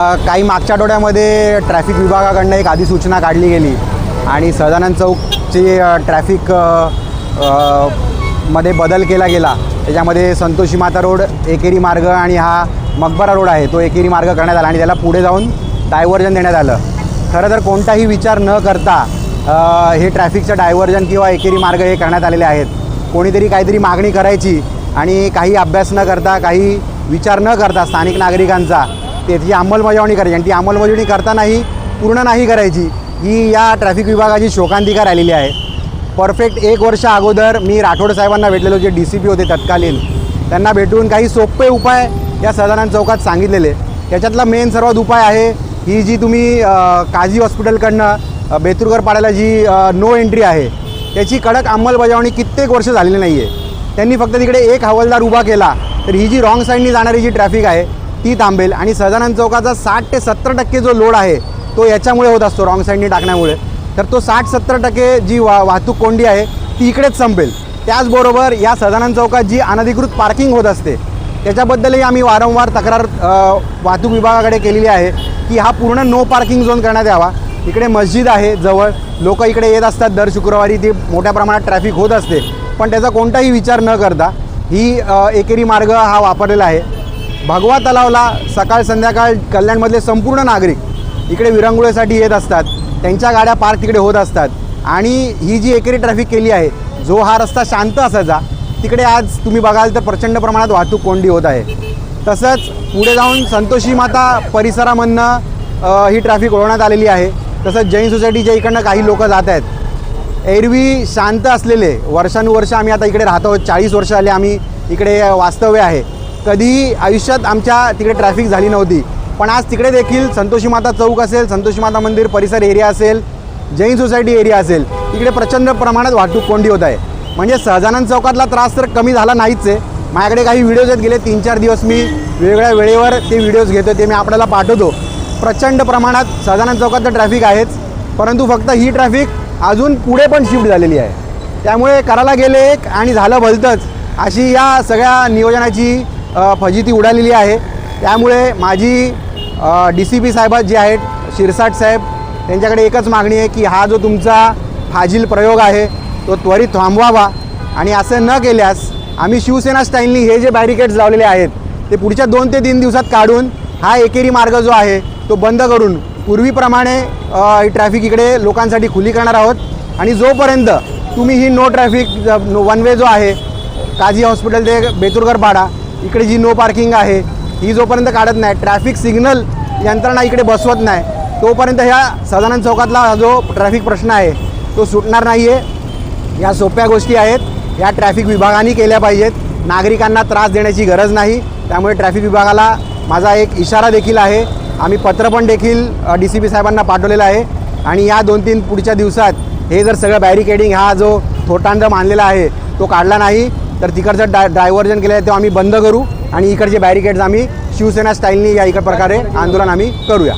काही मागच्या आठवड्यामध्ये ट्रॅफिक विभागाकडनं एक अधिसूचना काढली गेली आणि सदानंद चौकची ट्रॅफिकमध्ये बदल केला गेला. त्याच्यामध्ये संतोषी माता रोड एकेरी मार्ग आणि हा मकबरा रोड आहे तो एकेरी मार्ग करण्यात आला आणि त्याला पुढे जाऊन डायव्हर्जन देण्यात आलं. खरं तर कोणताही विचार न करता हे ट्रॅफिकचं डायव्हर्जन किंवा एकेरी मार्ग हे करण्यात आलेले आहेत. कोणीतरी काहीतरी मागणी करायची आणि काही अभ्यास न करता काही विचार न करता स्थानिक नागरिकांचा त्याची अंमलबजावणी करायची. आणि ती अंमलबजावणी करतानाही पूर्ण नाही करायची ही या ट्रॅफिक विभागाची शोकांतिका राहिलेली आहे. परफेक्ट एक वर्ष अगोदर मी राठोड साहेबांना भेटलेलो जे डी सी पी होते तत्कालीन. त्यांना भेटून काही सोपे उपाय या सदानंद चौकात सांगितलेले. त्याच्यातला मेन सर्वात उपाय आहे ही जी तुम्ही काझी हॉस्पिटलकडनं अ, बेतुरकर पाड्याला जी नो एंट्री आहे त्याची कडक अंमलबजावणी कित्येक वर्ष झालेली नाही आहे त्यांनी फक्त तिकडे एक हवालदार उभा केला तर ही जी रॉंग साईडनी जाणारी जी ट्रॅफिक आहे ती थांबेल आणि सदानंद चौकाचा साठ ते सत्तर टक्के जो लोड आहे तो याच्यामुळे होत असतो रॉंग साईडनी टाकण्यामुळे. तर तो साठ सत्तर टक्के जी वा वाहतूक कोंडी आहे ती इकडेच संपेल. त्याचबरोबर या सदानंद चौकात जी अनधिकृत पार्किंग होत असते त्याच्याबद्दलही आम्ही वारंवार तक्रार वाहतूक विभागाकडे केलेली आहे की हा पूर्ण नो पार्किंग झोन करण्यात यावा. इकडे मस्जिद आहे जवळ. लोक इकडे येत असतात दर शुक्रवारी ती मोठ्या प्रमाणात ट्रॅफिक होत असते. पण त्याचा कोणताही विचार न करता ही एकेरी मार्ग हा वापरलेला आहे. भगवा तलावला सकाळ संध्याकाळ कल्याणमधले संपूर्ण नागरिक इकडे विरंगुळेसाठी येत असतात. त्यांच्या गाड्या पार्क तिकडे होत असतात. आणि ही जी एकेरी ट्रॅफिक केली आहे जो हा रस्ता शांत असायचा तिकडे आज तुम्ही बघाल तर प्रचंड प्रमाणात वाहतूक कोंडी होत आहे. तसंच पुढे जाऊन संतोषी माता परिसरामधनं ही ट्रॅफिक ओळवण्यात आलेली आहे. तसंच जैन सोसायटीच्या इकडनं काही लोक जात आहेत. एरवी शांत असलेले वर्षानुवर्ष आम्ही आता इकडे राहतो चाळीस वर्ष आले आम्ही इकडे वास्तव्य आहे. कधी आयुष्यात आमच्या तिकडे ट्रॅफिक झाली नव्हती. पण आज तिकडे देखील संतोषी माता चौक असेल संतोषी माता मंदिर परिसर एरिया असेल जैन सोसायटी एरिया असेल तिकडे प्रचंड प्रमाणात वाहतूक कोंडी होत आहे. म्हणजे सहजानंद चौकातला त्रास तर कमी झाला नाहीच आहे. माझ्याकडे काही व्हिडिओज आहेत गेले तीन चार दिवस मी वेगवेगळ्या वेळेवर ते व्हिडिओज घेतो ते मी आपल्याला पाठवतो. प्रचंड प्रमाणात सहजानंद चौकात तर ट्रॅफिक आहेच परंतु फक्त ही ट्रॅफिक अजून पुढे पण शिफ्ट झालेली आहे. त्यामुळे करायला गेले एक आणि झालं भलतंच. अशी या सगळ्या नियोजनाची फजिती उडालेली आहे. त्यामुळे माझी डी सी पी साहेबात जे आहेत शिरसाट साहेब त्यांच्याकडे एकच मागणी आहे की हा जो तुमचा फाजील प्रयोग आहे तो त्वरित थांबवावा. आणि असं न केल्यास आम्ही शिवसेना स्टाईलनी हे जे बॅरिकेड्स लावलेले आहेत ते पुढच्या दोन ते तीन दिवसात काढून हा एकेरी मार्ग जो आहे तो बंद करून पूर्वीप्रमाणे ट्रॅफिक इकडे लोकांसाठी खुली करणार आहोत. आणि जोपर्यंत तुम्ही ही नो ट्रॅफिक वन वे जो आहे काझी हॉस्पिटल ते बेतुरकर पाडा इकडे जी नो पार्किंग आहे ही जोपर्यंत काढत नाही ट्रॅफिक सिग्नल यंत्रणा इकडे बसवत नाही तोपर्यंत ह्या सदानंद चौकातला जो ट्रॅफिक प्रश्न आहे तो सुटणार नाही आहे या सोप्या गोष्टी आहेत. या ट्रॅफिक विभागाने केल्या पाहिजेत. नागरिकांना त्रास देण्याची गरज नाही. त्यामुळे ट्रॅफिक विभागाला माझा एक इशारा देखील आहे. आम्ही पत्र पण देखील डी सी पी साहेबांना पाठवलेलं आहे. आणि या दोन तीन पुढच्या दिवसात हे जर सगळं बॅरिकेडिंग हा जो थोटांड मानलेला आहे तो काढला नाही. तर तिकडचं डाय डायव्हर्जन केलं आहे ते आम्ही बंद करू आणि इकडचे बॅरिकेड्स आम्ही शिवसेना स्टाईलनी या इकड प्रकारे आंदोलन आम्ही करूया.